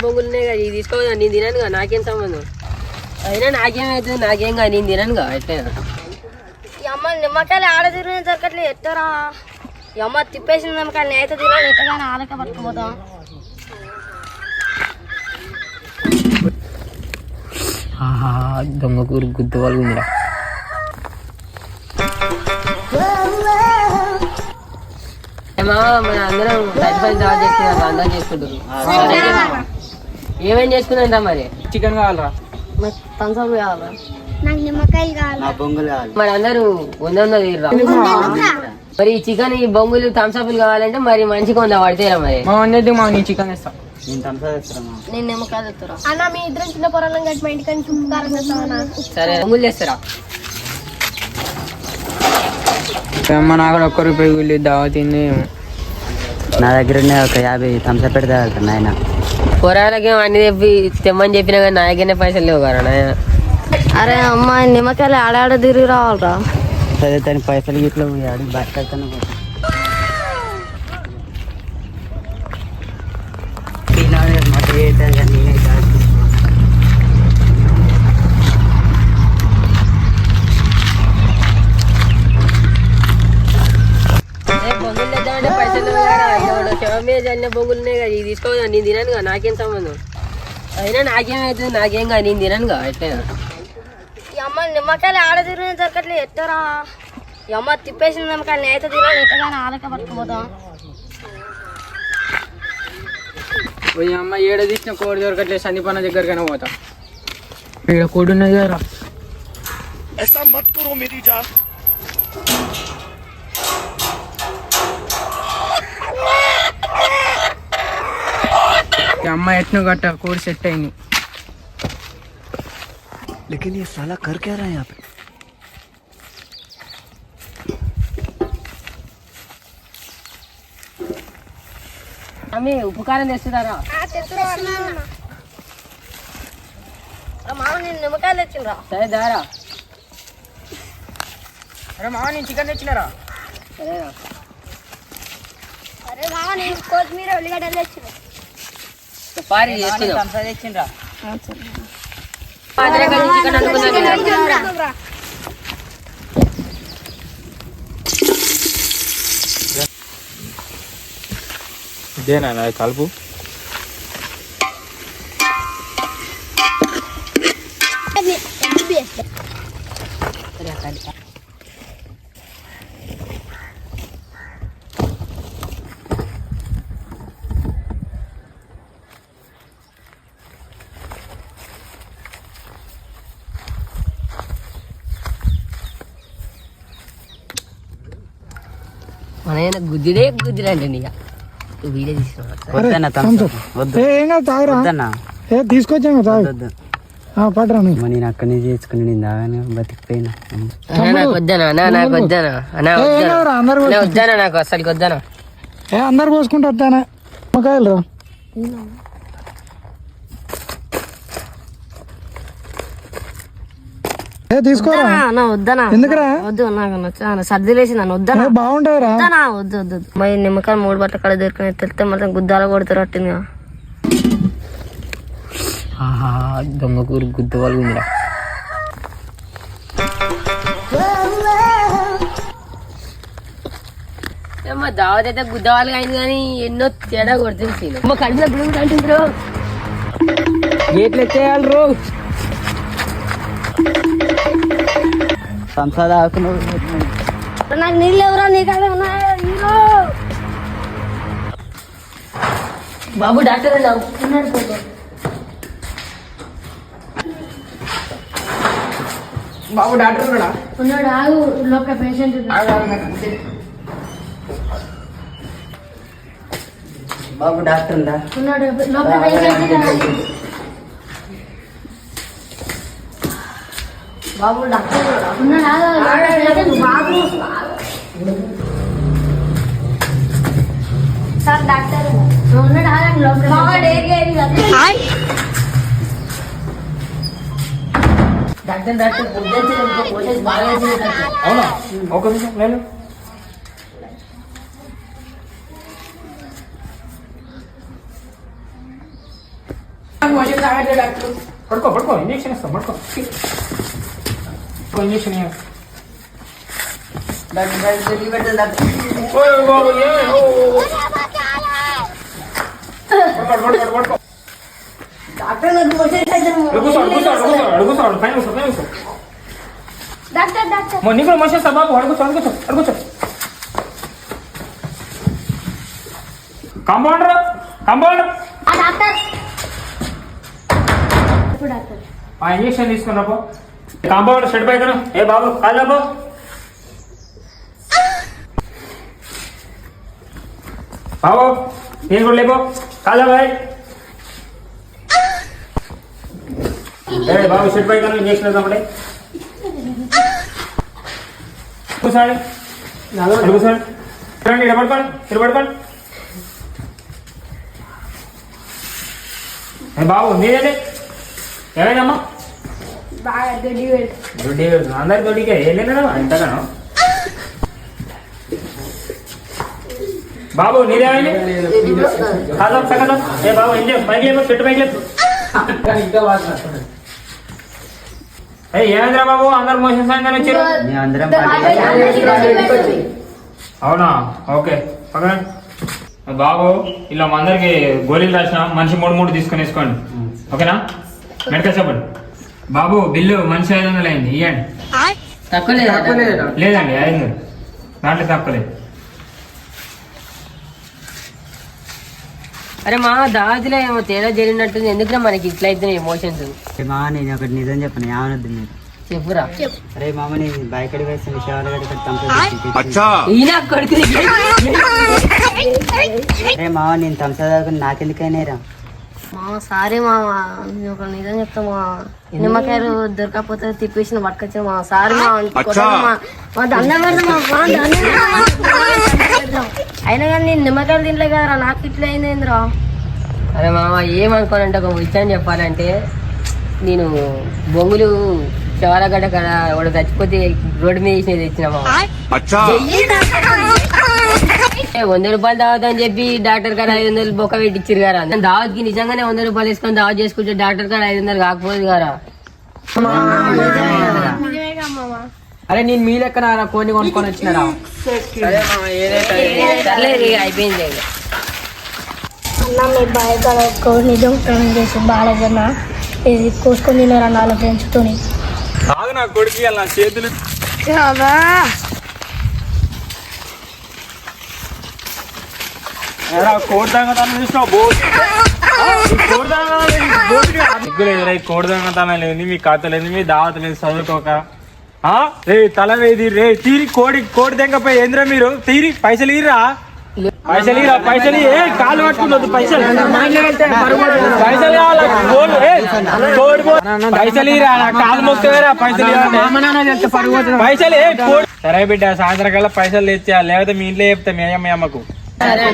బొంగులునే కదా ఇది తీసుకోదా నేను తినను కదా నాకేం సంబంధం? అయినా నాకేమవుతుంది నాకేం కాదు నేను తినను కదా ఎట్లయినా అమ్మ నిమ్మకాయలు ఆడ తిరిగిన ఈ అమ్మ తిప్పేసిన నిమ్మకాయలు నేత తినాలి ఎట్టగానే ఆలక పట్టుకుపోతాం. దొంగ కూర గుద్దు వాళ్ళు ఉందిరా అందరం అందరం చేసుకుంటారు ఏమేం చేసుకున్నారా మరి? చికెన్ కావాలరా నాకు కావాలా? నాకు నిమ్మకాయలు కావాలి? నా బొంగులు కావాలి. మరి అందరూ వంద వంద తీర్రా. మరి ఈ చికెన్ ఈ బొంగులు థమ్స్అప్లు కావాలంటే మరి మంచిగా ఉందా పడితేరా మరి? మా వందేది మా నీ చికెన్ ఇస్తా నేను నేను నిమ్మకాయలు అన్న మీ ఇద్దరం చిన్న పొరాలం కట్టి మా ఇంటికి సరే బొంగులు చేస్తారా అమ్మ నాకు కూడా ఒక్క రూపాయి కూలి దావా తింది. నా దగ్గర ఒక యాభై థమ్స్అప్ పెడితే వెళ్తాను నాయన. కూరగాయలకి అన్ని చెప్పి తెమ్మని చెప్పినా కానీ నా దగ్గరనే పైసలు లేవు కదా అరే అమ్మ నిమ్మకాయలు ఆడాడ తిరిగి రావాలరా. సరే దాని పైసలు గిట్ల ఆడి చల్లిన బొంగులునే కదా ఇది తీసుకోదా నేను తినను కదా నాకేం సంబంధం? అయినా నాకేమవుతుంది నాకేం కాదు నేను తినను కదా ఎట్లయినా. అమ్మ నిమ్మకాయలు ఆడ తిరిగిన దొరకట్లే ఎత్తరా? ఈ అమ్మ తిప్పేసిన నిమ్మకాయలు నేత తినాలి ఎట్టగానే ఆలక పట్టుకుపోతాం. పోయి అమ్మ ఏడ తీసిన కోడి దొరకట్లేదు సందీపన్న దగ్గరికైనా పోతా. ఇక్కడ కోడి ఉన్నది కదా ఈ అమ్మ ఎట్ను గట్ట కోడి సెట్ అయింది लेकिन ये साला कर क्या रहा है यहाँ पे అమ్మి ఉపకారం తెస్తున్నారా మామ నేను నిమ్మకాయలు తెచ్చిండ్రా సరే దారా అరే మామ నేను చికెన్ తెచ్చినారా సరేనా అరే మామ నేను కొత్తిమీర ఉల్లిగడ్డలు తెచ్చిన పారి తెచ్చిండ్రా. ఇదేనా నా కలుపు? నీక తీసుకున్నా వద్దన్న ఏ తీసుకొచ్చాను తాగు. నేను అక్కడి నుంచి చేసుకుని నేను దాగానే బతికిపోయినా. అన్నా నాకు వద్దనా వద్దనా వద్దనా వద్దనా అసలు వద్దనా ఏ అందరు పోసుకుంటూ వస్తానే నిమ్మకాయలు ఏ తీసుకోరా? అన్న వద్దనా? ఎందుకురా? వద్దు నాకు నచ్చ సర్ది లేచి నన్ను వద్దనా? ఏ, బాగుంటాయిరా వద్దనా? వద్దు వద్దు. వద్దు. మరి నిమ్మకాయలు మూడు బట్ల కడ దొరికినాయి తెలితే మొత్తం గుద్దాల కొడుతారు అట్టిందిగా. దొంగ కూర గుద్దు వాళ్ళు ఉందిరా అమ్మ దావత్ అయితే గుద్దవాళ్ళు అయింది కానీ ఎన్నో తేడా కొడుతుంది అమ్మ కడుపులో గుడి అంటుండ్రు గేట్లు ఎత్తేయాలి రో తాగుతున్నావు నాకు నీళ్ళు ఎవరో నీకాడే ఉన్నాయా బాబు డాక్టర్ బాబు డాక్టర్ ఉన్నాడా? ఉన్నాడు ఆగు. లోపల పేషెంట్. బాబు డాక్టర్ ఉందా? ఉన్నాడు. లోపల పేషెంట్ బాబు డాక్టర్ ఉన్నాడు ఆగు బాబు సార్ డాక్టర్ ఉన్నాడు ఆగండి లోపల డాక్టర్ డాక్టర్ పోలీస్ బాగా వేసింది డాక్టర్. అవునా ఒక నిమిషం నేను మోషన్ తాగట్లే డాక్టర్ పడుకో పడుకో ఇంజక్షన్ ఇస్తాం పడుకో ఇంజక్షన్ డాక్టర్ డాక్టర్ నీకు కూడా మోషన్ ఇస్తా బాబు అడుగుచో అడుగుచో అడుగుచో కాంపౌండర్ కాంపౌండర్ ఆ డాక్టర్ ఇప్పుడు డాక్టర్ ఆ ఇంజక్షన్ తీసుకుని రాపో కాంపౌండ్ షెడ్ పైన ఏ బాబు కాదు బాబు నేను కూడా లేపో. కాదా బాయ్ ఏ బాబు షెడ్ పైన ఇంజక్షన్ వేద్దామండి కూర్చోండి. ఇక్కడ కూర్చోండి. చూడండి ఇక్కడ పడుకోండి ఇక్కడ పడుకోండి. బాబు మీరేంటి? ఏమైందమ్మా? బాగా గడ్డి అందరి వెళ్ళినా ఎంతగానో బాబు నీదేమైంది కాదా సగదా ఏ బాబు ఏం చెప్పు పైకి లేపు చెట్టు పైకి లేపు. ఏ ఏమైందిరా బాబు? అందరు మోషన్ సాయంత్రం వచ్చారు అవునా? ఓకే. పక్కన. బాబు ఇలా మా అందరికి గోళీలు రాసిన మనిషి మూడు మూడు తీసుకొని వేసుకోండి. ఓకేనా? మెడికల్ చెప్పండి బాబు బిల్లు మనిషి ఐదు వందలు అయింది ఇవ్వండి తక్కువ లేదా లేదండి ఐదు వందలు. దాంట్లో తప్పలేదు అరే మా దావతిలో ఏమో తేడా జరిగినట్టుంది. ఎందుకురా మనకి ఇట్లా అయితే ఎమోషన్స్ మామ నేను ఒకటి నిజం చెప్పను ఏమనొద్దు మీరు చెప్పురా. అరే మామ నేను బైక్ అడిగి ఈయన కొడుకు అరే మామ నేను తంసా దాకా నాకెందుకైనా రా మా సారీ మా నేను ఒక నిజం చెప్తా మా నిమ్మకాయలు దొరకకపోతే తిప్పేసిన పట్టుకొచ్చిన మా సారీ మా దండం. అయినా కానీ నేను నిమ్మకాయలు తినలే కదరా నాకు ఇట్లా అయిందేంద్రా. అరే మామ ఏమనుకోనంటే ఒక విషయం చెప్పాలంటే నేను బొంగులు చవరగడ్డ కాడ వాడు చచ్చిపోతే రోడ్డు మీద వేసి తెచ్చిన మామ. వంద రూపాయలు దావత్ అని చెప్పి డాక్టర్ గారు ఐదు వందలు బొక్క పెట్టించారు కదా దావత్కి నిజంగానే వంద రూపాయలు వేసుకొని దావత్ చేసుకుంటే డాక్టర్ గారు ఐదు వందలు కాకపోదు కదా అరే నేను మీ లెక్కన కోడిని కొనుక్కొని వచ్చినారా? అయిపోయింది. అన్న మీ బాయ్ నిజం ట్రైనింగ్ చేసి బాగాలేదన్న ఇది కోసుకొని తిన్నారన్న వాళ్ళ ఫ్రెండ్స్తో కాదు నా కొడుకు చేతులు. దొంగతనం లేని మీ కథ లేదు మీ దావత లేదు చదువుకోక. ఆ? రే తల వేది రే తీరి కోడి కోడి దెంగపై ఏంద్రా మీరు? తీరి పైసలు ఇరా పైసలు ఇరా పైసలు ఏ కాలు పట్టుకున్నది పైసలు. పైసలు కావాలి పైసలు ఇరా కాలు మొక్కరా పైసలు పైసలు ఏ కోడి సరే బిడ్డ సాయంత్రం కల్లా పైసలు తెచ్చా లేకపోతే మీ ఇంట్లో చెప్తా మీ అయ్యా మీ అమ్మకు. సరే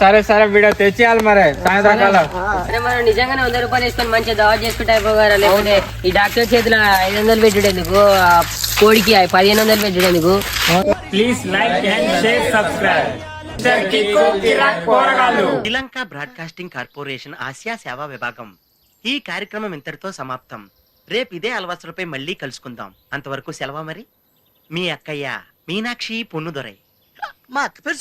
సరే సరే. బిడ్డ తెచ్చేయాలి మరి. సాయంత్రం మనం నిజంగానే వంద రూపాయలు వేసుకొని మంచిగా దావత్ చేసుకుంటే అయిపోగారా? లేకపోతే ఈ డాక్టర్ చేతిలో ఐదు వందలు పెట్టుడేందుకు ఆ కోడికి పదిహేను వందలు పెట్టుడేందుకు please like and share subscribe. Sri Lanka broadcasting corporation Asia సేవా విభాగం. ఈ కార్యక్రమం ఇంతటితో సమాప్తం. రేపు ఇదే అలవాసులపై మళ్ళీ కలుసుకుందాం. అంతవరకు సెలవు మరి. మీ అక్కయ్య మీనాక్షి పొన్నుదొరై. మా అక్క పేరు